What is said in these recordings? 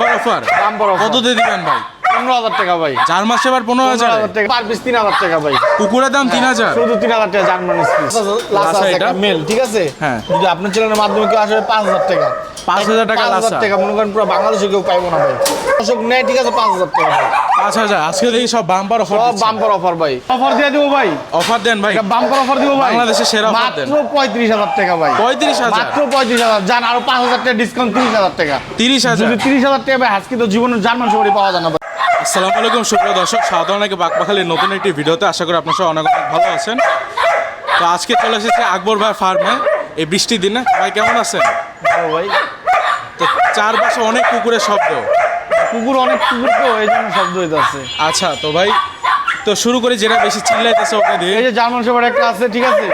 Bumper offer bumper offer। কত দিয়ে দিবেন ভাই? পনেরো হাজার টাকা ভাই। চার মাসে এবার পনেরো হাজার? হাজার টাকা। পার পিস তিন হাজার টাকা ভাই। কুকুরের দাম তিন হাজার? শুধু তিন হাজার টাকা জার্মান স্পিচ লাসা এটা? মেল ঠিক আছে? হ্যাঁ। যদি আপনার চ্যানেলের মাধ্যমে কেউ আসবে পাঁচ হাজার টাকা। 5,000 টাকা পাঁচ হাজার লাসা। টাকা মনে করেন পুরো বাংলাদেশে কেউ পাইবো না ভাই। অশোক নেয় ঠিক আছে পাঁচ হাজার টাকা। ভাই পাঁচ হাজার। আজকে দেখি সব বাম্পার অফার সব বাম্পার অফার ভাই। অফার দিয়ে দেবো ভাই। অফার দেন ভাই। বাম্পার অফার দিব ভাই। বাংলাদেশের সেরা offer দেন। মাত্র পঁয়ত্রিশ হাজার টাকা ভাই। পঁয়ত্রিশ হাজার। মাত্র পঁয়ত্রিশ হাজার। যান আরও পাঁচ হাজার টাকা ডিসকাউন্ট তিরিশ হাজার টাকা। তিরিশ হাজার। যদি তিরিশ হাজার টাকা ভাই আজকে তো জীবনের জার্মান সবারই পাওয়া যায় না ভাই। আসসালামু আলাইকুম সুপ্রিয় দর্শক। সাধারণকে বাকবাখালির নতুন একটি ভিডিওতে আশা করি আপনার সবাই অনেক অনেক ভালো আছেন। তো আজকে চলে এসেছে আকবর ভাই ফার্মে এই বৃষ্টির দিনে। ভাই কেমন আছেন? ও ভাই। তো চারপাশে অনেক কুকুরের শব্দ। কুকুর অনেক কুকুর তো এই জন্য শব্দ হইতে আছে আচ্ছা তো ভাই তো শুরু করি যেটা বেশি চিল্লাইতেছে ওকে দিয়ে এই যে জার্মান সবার একটা আছে ঠিক আছে?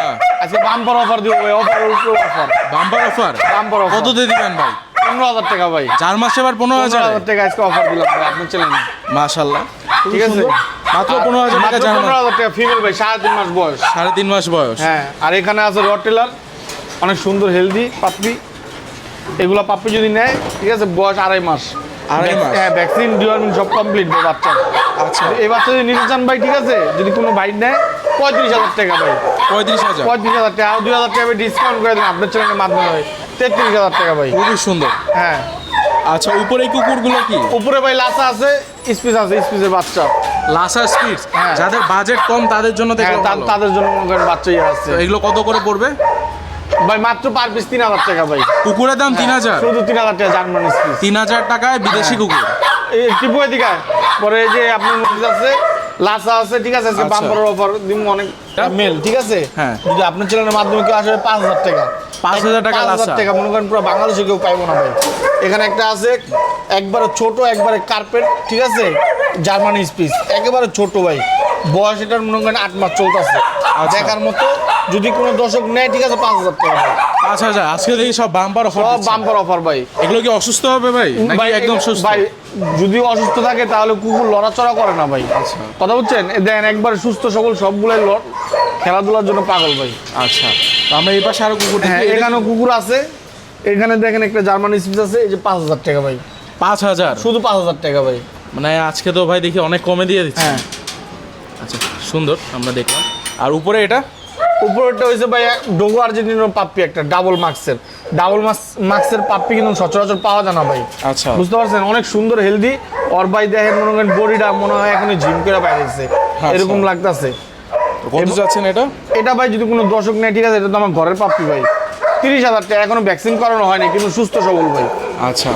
হ্যাঁ, আজকে বাম্পার অফার দিব ভাই অফারের উপরে offer bumper offer bumper offer কত দিয়ে দিবেন ভাই? পনেরো হাজার টাকা ভাই। চার মাসে এবার পনেরো পনেরো হাজার হাজার টাকা আজকে অফার দিলাম ভাই আপনার চ্যানেলে মাশাল্লাহ। ঠিক আছে। মাত্র পনেরো হাজার টাকা জার্মান। পনেরো হাজার টাকা ফিমেল ভাই সাড়ে তিন মাস বয়স। সাড়ে তিন মাস বয়স। হ্যাঁ আর এখানে আছে রটেলার অনেক সুন্দর হেলদি পাপড়ি। এগুলা পাপড়ি যদি নেয় ঠিক আছে বয়স আড়াই মাস। আড়াই মাস? হ্যাঁ ভ্যাকসিন সব কমপ্লিট বাচ্চা আচ্ছা। এই বাচ্চা যদি নিতে চান ভাই ঠিক আছে? যদি কোনো নেয় পঁয়ত্রিশ হাজার টাকা ভাই। পঁয়ত্রিশ হাজার? পঁয়ত্রিশ হাজার টাকা। আর দুই হাজার টাকা ডিসকাউন্ট করে দেন আপনার চ্যানেলের মাধ্যমে ভাই। তেত্রিশ হাজার টাকা ভাই। খুবই সুন্দর। হ্যাঁ। আচ্ছা উপরে কুকুরগুলো কি? উপরে ভাই লাসা আছে স্পিস আছে স্পিসের বাচ্চা। লাসা হ্যাঁ। যাদের বাজেট কম তাদের জন্য হ্যাঁ। তাদের জন্য আছে। এগুলো কত করে পড়বে? ভাই মাত্র পার পিস তিন হাজার টাকা ভাই। কুকুরের দাম তিন হাজার। শুধু তিন হাজার টাকা জার্মান স্পিস। তিন হাজার টাকায় বিদেশি কুকুর। এই টিপু এদিকে পরে যে আপনার আছে লাসা আছে ঠিক আছে আজকে আচ্ছা। বাম্পারের অফার অনেক মেল ঠিক আছে? হ্যাঁ। যদি আপনার চ্যানেলের মাধ্যমে কেউ আসবে পাঁচ হাজার টাকা। 5,000 টাকা পাঁচ হাজার লাসা। টাকা মনে করেন পুরো বাংলাদেশে কেউ পাইবো না ভাই। এখানে একটা আছে একবারে ছোট একবারে কার্পেট ঠিক আছে? জার্মানি স্পিস একেবারে ছোট ভাই। বয়স এটার মনে করেন আট মাস চলতেছে। আচ্ছা। দেখার মতো যদি কোনো দর্শক নেয় ঠিক আছে পাঁচ হাজার টাকা পাঁচ হাজার। আজকে দেখি সব বাম্পার অফার সব বাম্পার অফার ভাই। এগুলো কি অসুস্থ হবে ভাই? ভাই, একদম সুস্থ? ভাই যদি অসুস্থ থাকে তাহলে কুকুর লড়াচড়া করে না ভাই। আচ্ছা। কথা বলছেন এ দেখেন একবার সুস্থ সবল সবগুলাই লড় খেলাধুলার জন্য পাগল ভাই। আচ্ছা। তো আমরা এই পাশে আরও কুকুর হ্যাঁ এখানেও কুকুর আছে। এখানে দেখেন একটা জার্মানি স্পিচ আছে। এই যে পাঁচ হাজার টাকা ভাই। পাঁচ হাজার? শুধু পাঁচ হাজার টাকা ভাই। মানে আজকে তো ভাই দেখি অনেক কমে দিয়ে দিচ্ছে। হ্যাঁ। আচ্ছা সুন্দর আমরা দেখলাম। আর উপরে এটা? উপরেরটা হয়েছে ভাই ডোগো আর্জেন্টিনার পাপ্পি একটা ডাবল মার্কসের ডাবল মার্কসের পাপ্পি কিন্তু সচরাচর পাওয়া যায় না ভাই। আচ্ছা। বুঝতে পারছেন? অনেক সুন্দর হেলদি ওর ভাই দেখেন মনে করেন বডিটা মনে হয় এখন জিম করে বাইরেছে। এরকম লাগতাছে। কত যাচ্ছেন এটা? এটা ভাই যদি কোনো দর্শক নেয় ঠিক আছে এটা তো আমার ঘরের পাপ্পি ভাই। তিরিশ হাজার টাকা এখনও ভ্যাকসিন করানো হয়নি কিন্তু সুস্থ সবল ভাই। আচ্ছা।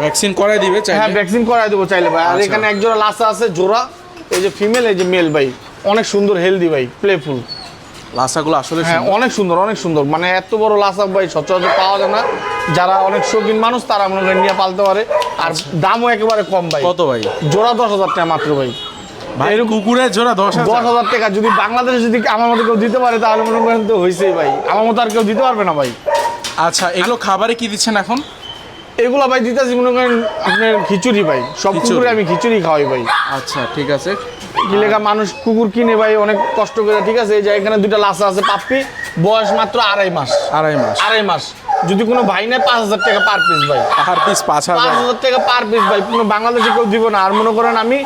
ভ্যাকসিন করাই দিবে হ্যাঁ ভ্যাকসিন করাই দেবো চাইলে ভাই। আর আচ্ছা। এখানে একজোড়া লাসা আছে জোড়া। এই যে ফিমেল এই যে মেল ভাই। অনেক সুন্দর হেলদি ভাই প্লেফুল লাসাগুলো আসলে হ্যাঁ অনেক সুন্দর অনেক সুন্দর। মানে এত বড় লাসা ভাই সচরাচর পাওয়া যায় না। যারা অনেক শৌখিন মানুষ তারা মনে করেন নিয়ে পালতে পারে। আর দামও একেবারে কম ভাই। কত ভাই? জোড়া দশ হাজার টাকা মাত্র ভাই। ভাই কুকুরের জোড়া দশ দশ হাজার টাকা যদি বাংলাদেশে যদি আমার মতো কেউ দিতে পারে তাহলে মনে করেন তো হয়েছেই ভাই। আমার মতো আর কেউ দিতে পারবে না ভাই। আচ্ছা এগুলো খাবারে কি দিচ্ছেন এখন? এগুলো ভাই দিতেছি মনে করেন আপনার খিচুড়ি ভাই। সব কুকুরে আমি খিচুড়ি খাওয়াই ভাই। আচ্ছা ঠিক আছে। কি লেখা মানুষ কুকুর কিনে ভাই অনেক কষ্ট করে ঠিক আছে? এই যে এখানে দুইটা লাসা আছে পাপ্পি বয়স মাত্র আড়াই মাস। আড়াই মাস। আড়াই মাস। যদি কোনো ভাই নেয় পাঁচ হাজার টাকা পার পিস ভাই। পাহাড় পিস পাঁচ পাঁচ হাজার হাজার টাকা পার পিস ভাই কোনো বাংলাদেশে কেউ দিব না। আর মনে করেন আমি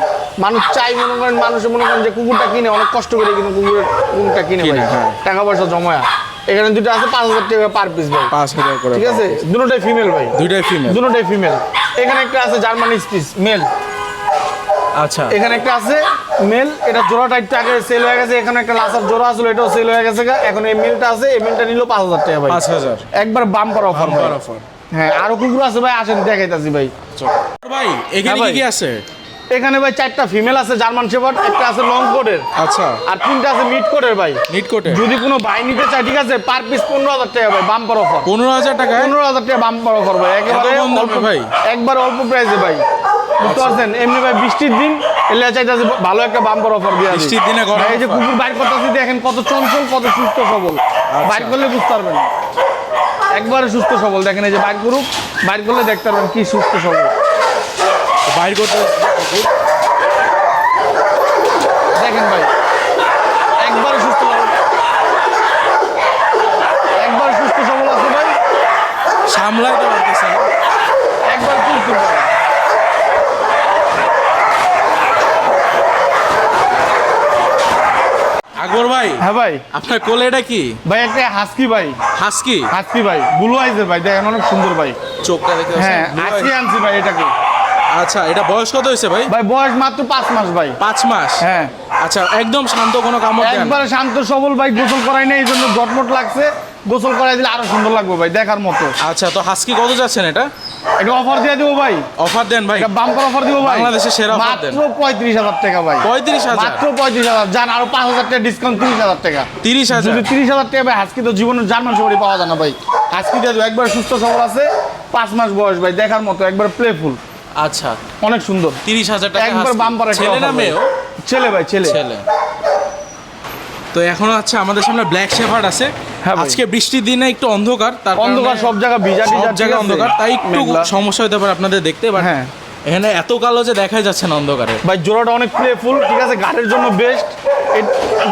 মানুষ চাই মনে করেন মানুষ মনে করেন যে কুকুরটা কিনে অনেক কষ্ট করে কিন্তু কুকুরের কুকুরটা কিনে ভাই। হ্যাঁ। টাকা পয়সা জমায়া। এখানে দুটো আছে পাঁচ হাজার টাকা পার পিস ভাই। পাঁচ হাজার করে ঠিক আছে? দুটোটাই ফিমেল ভাই। দুইটাই ফিমেল দুটোটাই ফিমেল এখানে একটা আছে জার্মানি স্পিস মেল আচ্ছা। এখানে একটা আছে মেল এটা জোড়া একটু আগে সেল হয়ে গেছে এখানে একটা লাসার জোড়া আসলে এটাও সেল হয়ে গেছে গা। এখন এই মেলটা আছে এই মেলটা নিল পাঁচ হাজার টাকা ভাই। পাঁচ হাজার। একবার বাম্পার অফার বাম্পার হ্যাঁ আরও কুকুর আছে ভাই আসেন দেখাইতাছি ভাই। ভাই এখানে হ্যাঁ কি। কি আছে? এখানে ভাই চারটা ফিমেল আছে জার্মান শেফার্ড একটা আছে লং কোটের আচ্ছা। আর তিনটা আছে মিড কোটের ভাই। নিট কোটের যদি কোনো ভাই নিতে চায় ঠিক আছে পার পিস পনেরো হাজার টাকা ভাই বাম্পার অফার পনেরো হাজার টাকায়? পনেরো হাজার টাকা বাম্পার অফার ভাই একেবারে ভাই? একবার অল্প প্রাইসে ভাই। বুঝতে পারছেন? এমনি ভাই বৃষ্টির দিন এলে চাইতেছে ভালো একটা বাম্পার অফার দিয়ে। বৃষ্টির দিনে এই যে কুকুর বাইর করতেছি দেখেন কত চঞ্চল কত সুস্থ সবল। আচ্ছা। বাইর করলে বুঝতে পারবেন। একবারে সুস্থ সবল। দেখেন এই যে বাইর করুক বাইর করলে দেখতে পারবেন কি সুস্থ সবল। বাইর করতে পাখি দেখেন ভাই একবার সুস্থ একবার সুস্থ সবল আছে ভাই। সামলাইতে পারতেছে একবার কুলকুল ভাই হ্যাঁ ভাই। আপনার কোলে এটা কি? ভাই একটা হাসকি ভাই। হাসকি? হাসকি ভাই। বুলু আইজের ভাই। দেখেন অনেক সুন্দর ভাই। চোখটা দেখে হ্যাঁ হাসকি আনছি ভাই এটাকে। আচ্ছা এটা বয়স কত হয়েছে ভাই? ভাই বয়স মাত্র পাঁচ মাস ভাই। পাঁচ মাস? হ্যাঁ। আচ্ছা একদম শান্ত কোনো দেন। একবারে শান্ত সবল ভাই গোসল করাই না এই জন্য জটমট লাগছে। গোসল করাই দিলে আরও সুন্দর লাগবে ভাই দেখার মতো। আচ্ছা তো হাসকি কত যাচ্ছেন এটা? এটা অফার দিয়ে দেবো ভাই। অফার দেন ভাই। বাম্পার অফার দিব ভাই। বাংলাদেশের সেরা offer দেন। মাত্র পঁয়ত্রিশ হাজার টাকা ভাই। পঁয়ত্রিশ হাজার? মাত্র পঁয়ত্রিশ হাজার। যান আরও পাঁচ হাজার টাকা ডিসকাউন্ট তিরিশ হাজার টাকা। তিরিশ হাজার? যদি তিরিশ হাজার টাকা ভাই হাসকি তো জীবনের জার্মান সবারই পাওয়া যায় না ভাই। হাসকি দিয়ে দেবো একবার সুস্থ সবল আছে পাঁচ মাস বয়স ভাই দেখার মতো একবার প্লেফুল আচ্ছা। অনেক সুন্দর। তিরিশ হাজার টাকা একবার। বাম্পার ছেলে না। মেয়েও ছেলে ভাই ছেলে। ছেলে। তো এখন আছে আমাদের সামনে ব্ল্যাক শেফার্ড আছে। হ্যাঁ আজকে বৃষ্টির দিনে একটু অন্ধকার তার অন্ধকার সব জায়গা ভিজা সব জায়গায় অন্ধকার। তাই একটু সমস্যা হতে পারে আপনাদের দেখতে বাট হ্যাঁ। এখানে এত কালো যে দেখাই যাচ্ছে না অন্ধকারে। ভাই জোড়াটা অনেক প্লেফুল ঠিক আছে? ঘাটের জন্য বেস্ট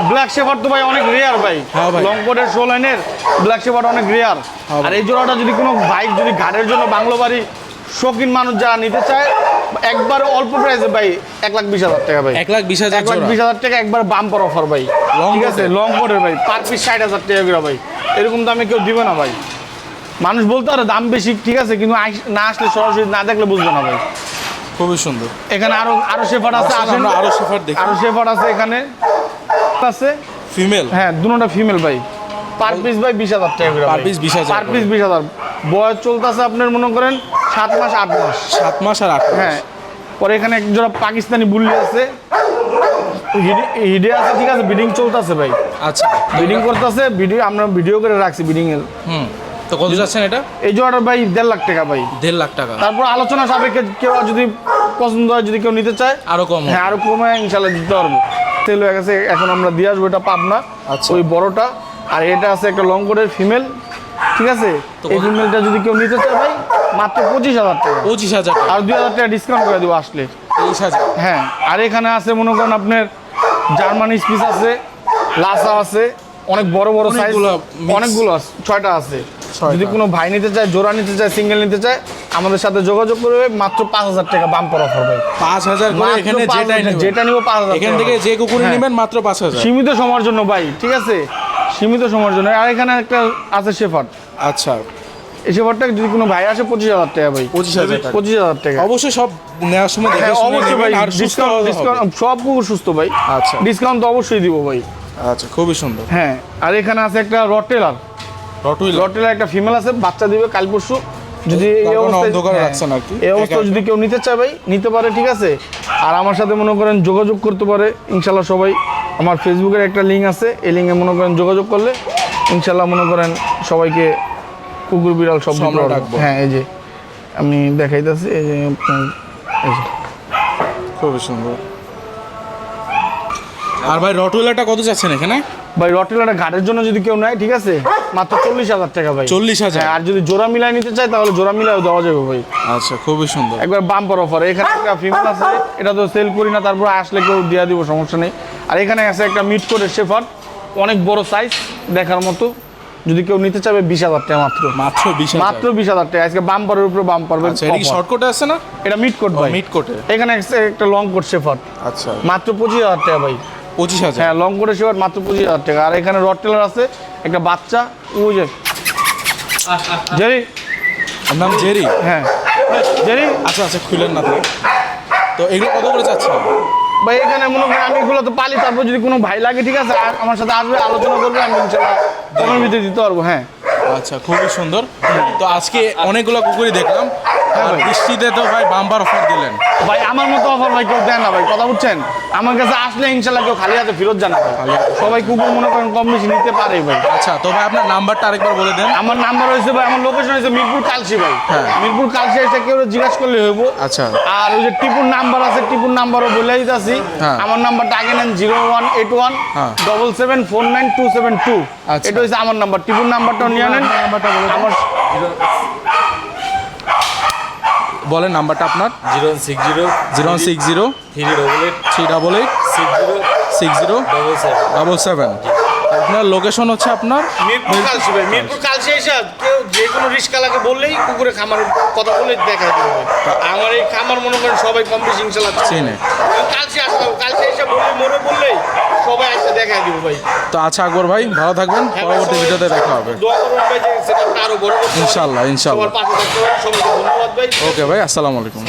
ব্ল্যাক শেফার তো ভাই অনেক রেয়ার ভাই। লং কোটের শো লাইনের ব্ল্যাক শেফার অনেক রেয়ার হ্যাঁ আর এই জোড়াটা যদি কোনো বাইক যদি ঘাটের জন্য বাংলো বাড়ি শৌখিন মানুষ যারা নিতে চায় একবার অল্প প্রাইসে ভাই এক লাখ বিশ হাজার টাকা ভাই। এক লাখ বিশ হাজার এক লাখ বিশ হাজার টাকা একবার বাম্পার অফার ভাই। ঠিক আছে লং কোটের ভাই পার পিস ষাট হাজার টাকা করে ভাই। এরকম দামে কেউ দিবে না ভাই। মানুষ বলতে পারে দাম বেশি ঠিক আছে কিন্তু না আসলে সরাসরি না দেখলে বুঝবে না ভাই। খুবই সুন্দর। এখানে আরও আরও শেফার আছে আসুন আরও শেফার্ড দেখি। আরও শেফার আছে এখানে। আছে। ফিমেল হ্যাঁ দুটোটা ফিমেল ভাই। পার পিস ভাই বিশ হাজার টাকা করে Per বিশ 20,000 পার পিস বিশ হাজার। বয়স চলতেছে আপনার মনে করেন সাত মাস আট মাস। সাত মাস আর আট হ্যাঁ। পরে এখানে এক জোড়া পাকিস্তানি বুল্লি আছে। হিডে- আছে ঠিক আছে বিডিং চলতেছে ভাই। আচ্ছা। বিডিং করতেছে ভিডিও আমরা ভিডিও করে রাখছি বিডিং এর। হুম। তো কত যাচ্ছেন এটা? এই জোড়াটা ভাই দেড় লাখ টাকা ভাই। দেড় লাখ টাকা। তারপর আলোচনা সাপেক্ষে কেউ যদি পছন্দ হয় যদি কেউ নিতে চায় আরও কম। হ্যাঁ আরও কমে ইনশাল্লাহ দিতে পারব। তেল হয়ে গেছে এখন আমরা দিয়ে আসব এটা পাবনা আচ্ছা। ওই বড়টা। আর এটা আছে একটা লং কোটের ফিমেল ঠিক আছে? এই ফিমেলটা যদি কেউ নিতে চায় ভাই মাত্র পঁচিশ হাজার টাকা। পঁচিশ হাজার আর দুই হাজার টাকা ডিসকাউন্ট করে দেবো আসলে। তেইশ হাজার। হ্যাঁ আর এখানে আছে মনে করেন আপনার জার্মান স্পিচ আছে লাসা আছে অনেক বড় বড় সাইজ অনেকগুলো আছে, ছয়টা আছে। যদি কোনো ভাই নিতে চায় জোড়া নিতে চায় সিঙ্গেল নিতে চায় আমাদের সাথে যোগাযোগ করবে মাত্র পাঁচ হাজার টাকা বাম্পার অফার ভাই। পাঁচ হাজার করে এখানে যেটা নিব পাঁচ হাজার এখান থেকে যে কুকুরি হ্যাঁ। নেবেন মাত্র পাঁচ হাজার। সীমিত সময়ের জন্য ভাই ঠিক আছে? সীমিত সময়ের জন্য। আর এখানে একটা আছে শেফার্ড আচ্ছা। এই যদি কোনো ভাই আসে পঁচিশ হাজার টাকা ভাই। 25,000 টাকা। পঁচিশ হাজার টাকা। অবশ্যই সব নেওয়ার সময় দেখে হ্যাঁ অবশ্যই ভাই আর ডিসকাউন্ট ডিসকাউন্ট সব কুকুর সুস্থ ভাই। আচ্ছা। ডিসকাউন্ট তো অবশ্যই দিব ভাই। আচ্ছা খুবই সুন্দর। হ্যাঁ আর এখানে আছে একটা রটেলার রটুইল রটেলার একটা ফিমেল আছে বাচ্চা দিবে কাল পরশু। যদি এই তার অবস্থায় হ্যাঁ, রাখছেন আর কি। এই অবস্থা যদি কেউ নিতে চায় ভাই নিতে পারে ঠিক আছে। আর আমার সাথে মনে করেন যোগাযোগ করতে পারে ইনশাল্লাহ সবাই। আমার ফেসবুকের একটা লিঙ্ক আছে এই লিঙ্কে মনে করেন যোগাযোগ করলে ইনশাল্লাহ মনে করেন সবাইকে কুকুর বিড়াল সব। ডাকবো। হ্যাঁ এই যে আমি দেখাইতেছি এই যে খুবই সুন্দর। আর ভাই রটুইলাটা কত যাচ্ছেন এখানে? ভাই রটেলারটা ঘাটের জন্য যদি কেউ নেয় ঠিক আছে? মাত্র চল্লিশ হাজার টাকা ভাই। চল্লিশ হাজার? হ্যাঁ আর যদি জোড়া মিলাই নিতে চায় তাহলে জোড়া মিলাইও দেওয়া যাবে ভাই। আচ্ছা খুবই সুন্দর। একবার বাম্পার অফার এখানে একটা ফিমেল আছে এটা তো সেল করি না তারপর আসলে কেউ দিয়ে দিব সমস্যা নেই। আর এখানে আছে একটা মিট করে শেফার অনেক বড় সাইজ দেখার মতো। যদি কেউ নিতে চাবে বিশ হাজার টাকা মাত্র। মাত্র বিশ মাত্র বিশ হাজার টাকা আজকে বাম্পারের উপরে বাম্পার। আচ্ছা এটা কি শর্টকটে আছে না? এটা মিট কোট ভাই। মিড কোটে এখানে একটা লং কোট শেফার আচ্ছা। মাত্র পঁচিশ হাজার টাকা ভাই। পঁচিশ হাজার? হ্যাঁ লং কোটের শেফার মাত্র পঁচিশ হাজার টাকা। আর এখানে রড টেলার আছে একটা বাচ্চা ওই যে জেরি। নাম জেরি? হ্যাঁ। জেরি। আচ্ছা আচ্ছা খুলেন না তো। তো এগুলো কত করে যাচ্ছে? ভাই, এখানে মনে করেন আমি এগুলো তো পালি, তারপর যদি কোনো ভাই লাগে, ঠিক আছে আমার সাথে আসবে, আলোচনা করবে, আমি ইনশাল্লাহ কমের ভিতরে দিতে পারব হ্যাঁ। আচ্ছা খুবই সুন্দর। তো আজকে অনেকগুলো কুকুরই দেখলাম। আর ভাই। বৃষ্টিতে তো ভাই বাম্পার অফার দিলেন। ভাই আমার মতো অফার ভাই কেউ দেয় না ভাই কথা বুঝছেন? আমার কাছে আসলে ইনশাল্লাহ কেউ খালি হাতে ফেরত জানা সবাই কুকুর মনে করেন কম বেশি নিতে পারে ভাই। আচ্ছা তো ভাই আপনার নাম্বারটা আরেকবার বলে দেন। আমার নাম্বার হয়েছে ভাই আমার লোকেশন হয়েছে মিরপুর কালসি ভাই। হ্যাঁ। মিরপুর কালসি এসে কেউ জিজ্ঞাসা করলে হইব। আচ্ছা। আর ওই যে টিপুর নাম্বার আছে টিপুর নাম্বারও বলে দিতেছি। হ্যাঁ। আমার নাম্বারটা আগে নেন জিরো ওয়ান এইট ওয়ান হ্যাঁ। Double seven four nine two seven two. আচ্ছা। এটা হচ্ছে আমার নাম্বার টিপুর নাম্বারটাও নিয়ে নেন। নাম্বারটা বলে আমার বলেন নাম্বারটা আপনার? Zero six zero zero one six zero three double eight three double eight six zero six zero double seven. Double seven আপনার লোকেশন হচ্ছে আপনার মিরপুর কালসি ভাই মিরপুর কালসি এসে কেউ যে কোনো রিস্কালাকে বললেই কুকুরে খামার কথা বলে দেখাই দেবে আমার এই খামার মনে করেন সবাই কম বেশি ইনশাল্লাহ চেনে। কালসি হবে কালসি এসে বললে মনে বললেই সবাই এসে দেখাই দিব ভাই। তো আচ্ছা আকবর ভাই ভালো থাকবেন। পরবর্তী ভিডিওতে দেখা হবে। দোয়া করবেন ভাই যে সেটআপটা আরও বড় করতে পারি। ইনশাল্লাহ, ইনশাল্লাহ। সবার পাশে থাকতে সবাইকে ধন্যবাদ ভাই। ওকে ভাই আসসালামু আলাইকুম।